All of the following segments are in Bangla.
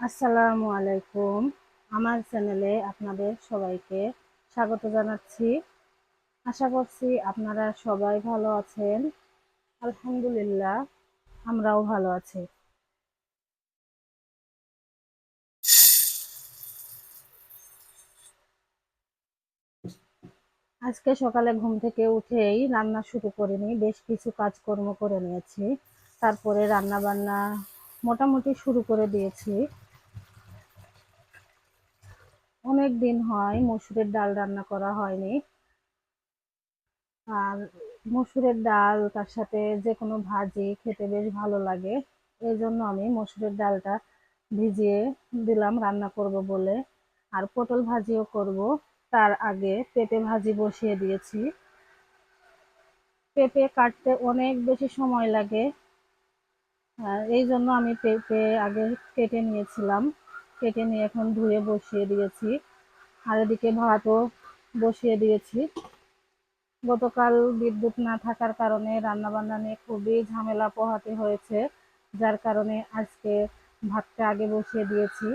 আসসালামু আলাইকুম। আমার চ্যানেলে আপনাদের সবাইকে স্বাগত জানাচ্ছি। আশা করছি আপনারা সবাই ভালো আছেন। আলহামদুলিল্লাহ, আমরাও ভালো আছি। আজকে সকালে ঘুম থেকে উঠেই রান্না শুরু করিনি, বেশ কিছু কাজকর্ম করে নিয়েছি। তারপরে রান্না বান্না মোটামুটি শুরু করে দিয়েছি। অনেক দিন হয় মসুরের ডাল রান্না করা হয়নি। আর মসুরের ডাল, তার সাথে যে কোনো ভাজি খেতে বেশ ভালো লাগে। এই জন্য আমি মসুরের ডালটা ভিজিয়ে দিলাম রান্না করব বলে। আর পটল ভাজিও করব। তার আগে পেঁপে ভাজি বসিয়ে দিয়েছি। পেঁপে কাটতে অনেক বেশি সময় লাগে। এই জন্য আমি পেঁপে আগে কেটে নিয়েছিলাম। কেটে নিয়ে এখন ধুয়ে বসিয়ে দিয়েছি। আর এদিকে ভাতও বসিয়ে দিয়েছি। গতকাল বিদ্যুৎ না থাকার কারণে রান্নাবান্না নিয়ে খুবই ঝামেলা পোহাতে হয়েছে। যার কারণে আজকে ভাতটা আগে বসিয়ে দিয়েছি।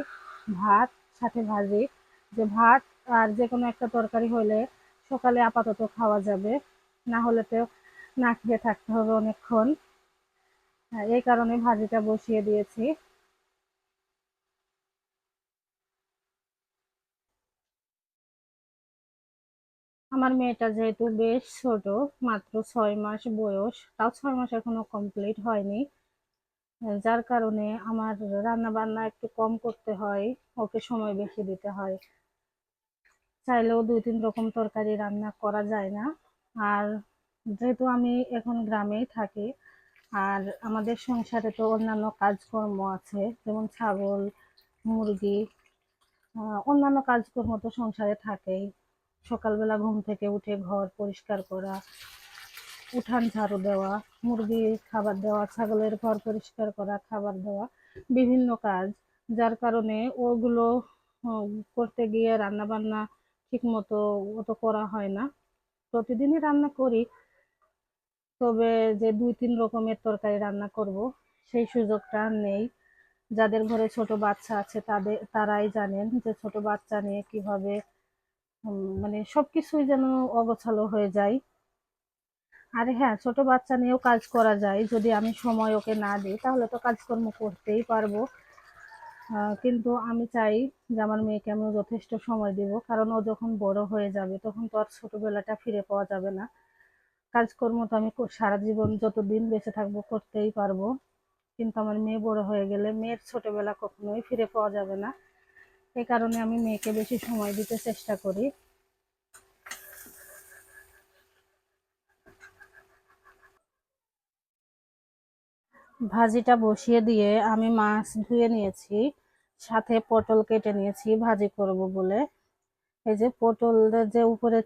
ভাত, সাথে ভাজি। যে ভাত আর যে কোনো একটা তরকারি হলে সকালে আপাতত খাওয়া যাবে। না হলে তো না খেয়ে থাকতে হবে অনেকক্ষণ। এই কারণে ভাজিটা বসিয়ে দিয়েছি। আমার মেয়েটা যেহেতু বেশ ছোট, মাত্র ছয় মাস বয়স, তাও ছয় মাস এখনও কমপ্লিট হয়নি। যার কারণে আমার রান্না বান্না একটু কম করতে হয়, ওকে সময় বেশি দিতে হয়। চাইলেও দুই তিন রকম তরকারি রান্না করা যায় না। আর যেহেতু আমি এখন গ্রামেই থাকি, আর আমাদের সংসারে তো অন্যান্য কাজকর্ম আছে, যেমন ছাগল, মুরগি অন্যান্য কাজকর্ম তো সংসারে থাকেই। সকালবেলা ঘুম থেকে উঠে ঘর পরিষ্কার করা, উঠান ঝাড়ু দেওয়া, মুরগি খাবার দেওয়া, ছাগলের ঘর পরিষ্কার করা, খাবার দেওয়া, বিভিন্ন কাজ। যার কারণে ওগুলো করতে গিয়ে রান্না বান্না ঠিক মতো অত করা হয় না। প্রতিদিনই রান্না করি, তবে যে দুই তিন রকমের তরকারি রান্না করব, সেই সুযোগটা নেই। যাদের ঘরে ছোট বাচ্চা আছে, তাদের, তারাই জানেন যে ছোট বাচ্চা নিয়ে কীভাবে মানে সবকিছুই যেন অগোছালো হয়ে যায়। আর হ্যাঁ ছোট বাচ্চা নিয়েও কাজ করা যায়। যদি আমি সময় ওকে না দিই, তাহলে তো কাজকর্ম করতেই পারব। কিন্তু আমি চাই যে আমার মেয়েকে আমি যথেষ্ট সময় দিব। কারণ ও যখন বড় হয়ে যাবে, তখন তো আর ছোটবেলাটা ফিরে পাওয়া যাবে না। কাজকর্ম তো আমি সারা জীবন যতদিন বেঁচে থাকব করতেই পারব। কিন্তু আমার মেয়ে বড় হয়ে গেলে মেয়ের ছোটবেলা কখনোই ফিরে পাওয়া যাবে না। এই কারণে আমি মেয়েকে বেশি সময় দিতে চেষ্টা করি। ভাজিটা বসিয়ে দিয়ে আমি মাছ ধুয়ে নিয়েছি, সাথে পটল কেটে নিয়েছি, ভাজি করব বলে। এই যে পটলের যে উপরে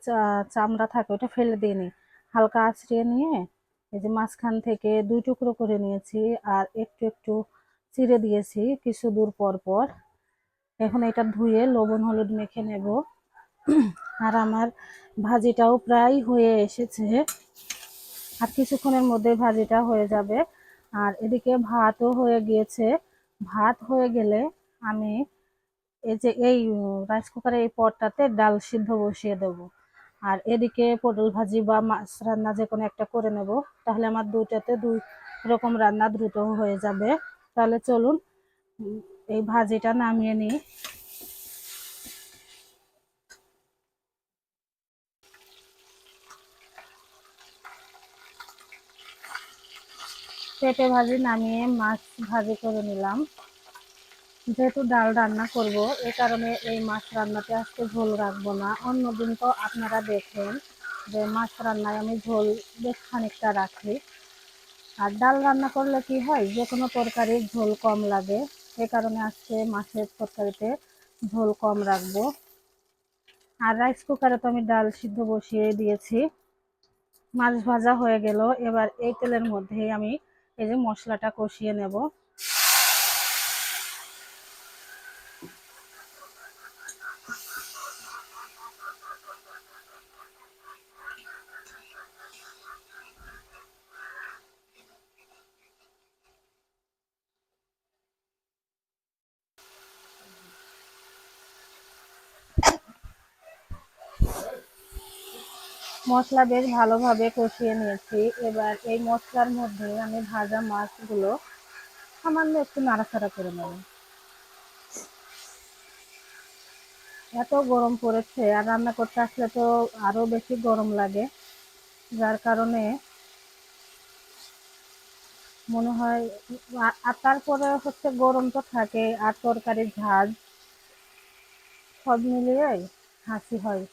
চামড়া থাকে ওটা ফেলে দিইনি হালকা আঁচড়িয়ে নিয়ে এই যে মাঝখান থেকে দুই টুকরো করে নিয়েছি আর একটু একটু চিড়ে দিয়েছি কিছু দূর পর পর। এখন এটা ধুয়ে লবণ, হলুদ মেখে নেব। আর আমার ভাজিটাও প্রায় হয়ে এসেছে। আর কিছুক্ষণের মধ্যে ভাজিটা হয়ে যাবে। আর এদিকে ভাতও হয়ে গিয়েছে। ভাত হয়ে গেলে আমি এই যে এই রাইস কুকারে এই পটটাতে ডাল সিদ্ধ বসিয়ে দেব। আর এদিকে পটল ভাজি বা মাছ রান্না যে কোনো একটা করে নেব। তাহলে আমার দুইটাতে দুই রকম রান্না দ্রুত হয়ে যাবে। তাহলে চলুন এই ভাজিটা নামিয়ে নিই। পেঁপে ভাজি নামিয়ে মাছ ভাজি করে নিলাম। যেহেতু ডাল রান্না করব এই কারণে এই মাছ রান্নাতে আজকে ঝোল রাখব না। অন্যদিন তো আপনারা দেখেন যে মাছ রান্নায় আমি ঝোল বেশ খানিকটা রাখি। আর ডাল রান্না করলে কি হয়, যে কোনো তরকারির ঝোল কম লাগে। এ কারণে আজকে মাছের তরকারিতে ঝোল কম রাখব। আর রাইস কুকারে তো আমি ডাল সিদ্ধ বসিয়ে দিয়েছি। মাছ ভাজা হয়ে গেল। এবার এই তেলের মধ্যেই আমি এই যে মশলাটা কষিয়ে নেব। মশলা বেশ ভালোভাবে কষিয়ে নিয়েছি। এবার এই মশলার মধ্যে আমি ভাজা মাছগুলো সামান্য একটু নাড়াচাড়া করে নেব। এত গরম পড়েছে আর রান্না করতে আসলে তো আরও বেশি গরম লাগে, যার কারণে মনে হয় আর তারপরে হচ্ছে গরম তো থাকে আর তরকারির ঝাঁজ সব মিলিয়ে হাসি হয়।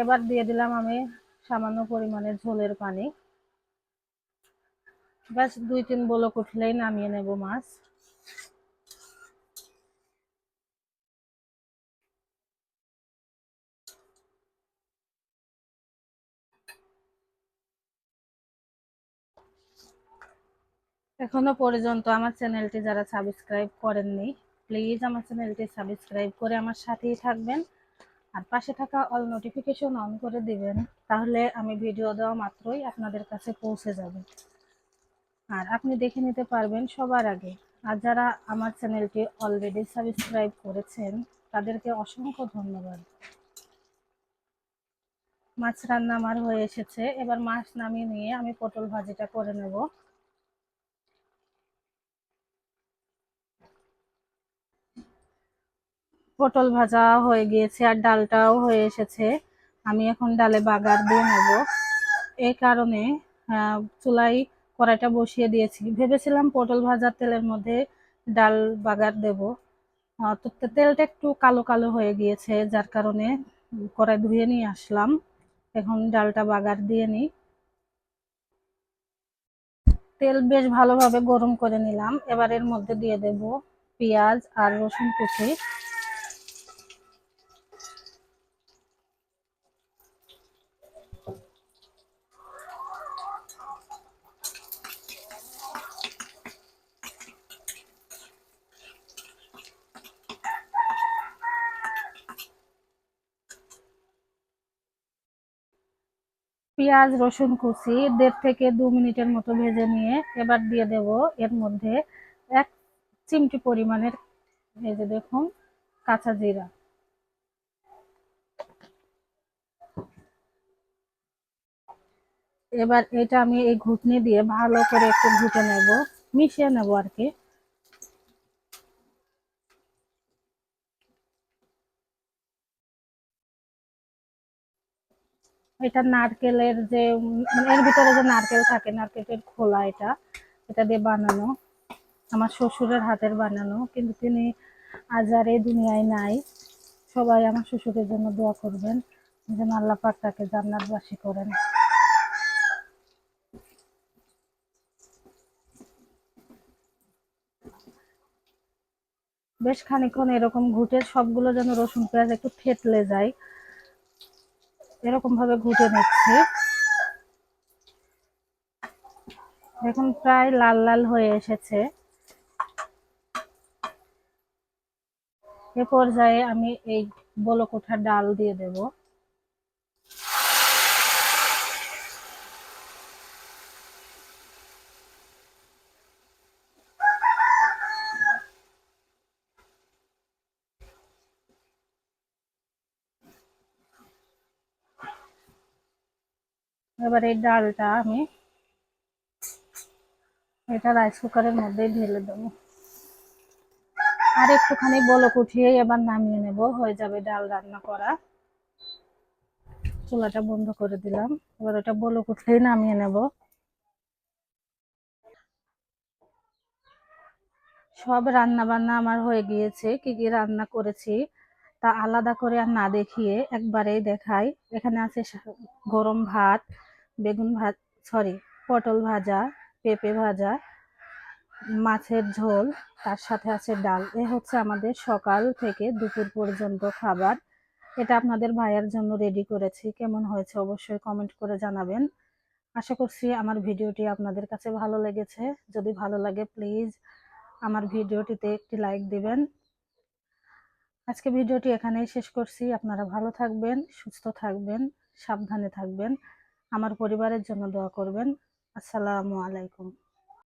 এবার দিয়ে দিলাম আমি সামান্য পরিমাণে ঝোলের পানি। ব্যাস, দুই তিন বলক উঠলেই নামিয়ে নেব মাছ। এখনও পর্যন্ত আমার চ্যানেলটি যারা সাবস্ক্রাইব করেননি, প্লিজ আমার চ্যানেলটি সাবস্ক্রাইব করে আমার সাথেই থাকবেন। আর পাশে থাকা অল নোটিফিকেশন অন করে দিবেন, তাহলে আমি ভিডিও দেওয়া মাত্রই আপনাদের কাছে পৌঁছে যাবে। আর আপনি দেখে নিতে পারবেন সবার আগে, আর যারা আমার চ্যানেলটি অলরেডি সাবস্ক্রাইব করেছেন, তাদেরকে অসংখ্য ধন্যবাদ। মাছ রান্না আমার হয়ে এসেছে, এবার মাছ নামিয়ে নিয়ে আমি পটল ভাজিটা করে নেব। পটল ভাজা হয়ে গিয়েছে আর ডালটাও হয়ে এসেছে। আমি এখন ডালে বাগার দিয়ে নেব। এই কারণে চুলায় কড়াইটা বসিয়ে দিয়েছি। ভেবেছিলাম পটল ভাজার তেলের মধ্যে ডাল বাগার দেব। তো তেলটা একটু কালো কালো হয়ে গিয়েছে, যার কারণে কড়াই ধুয়ে নিয়ে আসলাম। এখন ডালটা বাগার দিয়ে নিই। তেল বেশ ভালোভাবে গরম করে নিলাম। এবার এর মধ্যে দিয়ে দেব পেঁয়াজ আর রসুন কুচি। পেঁয়াজ, রসুন কুচি, দেড় থেকে দু মিনিটের মতো ভেজে নিয়ে এবার দিয়ে দেব এর মধ্যে এক চিমটি পরিমাণের যে দেখুন, কাঁচা জিরা। এবার এটা আমি এই ঘুটনি দিয়ে ভালো করে একটু ঘুটে নেব, মিশিয়ে নেব আর কি। এটা নারকেলের যে মানে এর ভিতরে যে নারকেল থাকে, নারকেলের খোলা এটা এটা দিয়ে বানানো। আমার শ্বশুরের হাতের বানানো, কিন্তু তিনি আজ আর এই দুনিয়ায় নাই। সবাই আমার শ্বশুরের জন্য দোয়া করবেন, যেন আল্লাহ পাক তাকে জান্নাতবাসী করেন। বেশ খানিক্ষণ এরকম ঘুটে সবগুলো যেন রসুন পেঁয়াজ একটু থেতলে যায়। এরকম ভাবে ঘুটে নিচ্ছি। এখন প্রায় লাল লাল হয়ে এসেছে। এ পর্যায়ে আমি এই বলকোঠার ডাল দিয়ে দেব। এবার এই ডালটা আমি এটা রাইস কুকারের মধ্যে ঢেলে দেবো। আর একটুখানি বলক উঠিয়ে এবার নামিয়ে নেব, হয়ে যাবে ডাল রান্না করা। চুলাটা বন্ধ করে দিলাম, এবার ওটা বলক উঠলেই নামিয়ে নেব। সব রান্না বান্না আমার হয়ে গিয়েছে, কি কি রান্না করেছি তা আলাদা করে আর না দেখিয়ে একবারেই দেখাই। এখানে আছে গরম ভাত বেগুন ভাত সরি পটল ভাজা, পেঁপে ভাজা, মাছের ঝোল, তার সাথে আছে ডাল। এ হচ্ছে আমাদের সকাল থেকে দুপুর পর্যন্ত খাবার। এটা আপনাদের ভাইয়ার জন্য রেডি করেছি। কেমন হয়েছে অবশ্যই কমেন্ট করে জানাবেন। আশা করছি আমার ভিডিওটি আপনাদের কাছে ভালো লেগেছে। যদি ভালো লাগে প্লিজ আমার ভিডিওটিতে একটি লাইক দিবেন। আজকে ভিডিওটি এখানেই শেষ করছি। আপনারা ভালো থাকবেন, সুস্থ থাকবেন, সাবধানে থাকবেন। আমার পরিবারের জন্য দোয়া করবেন। আসসালামু আলাইকুম।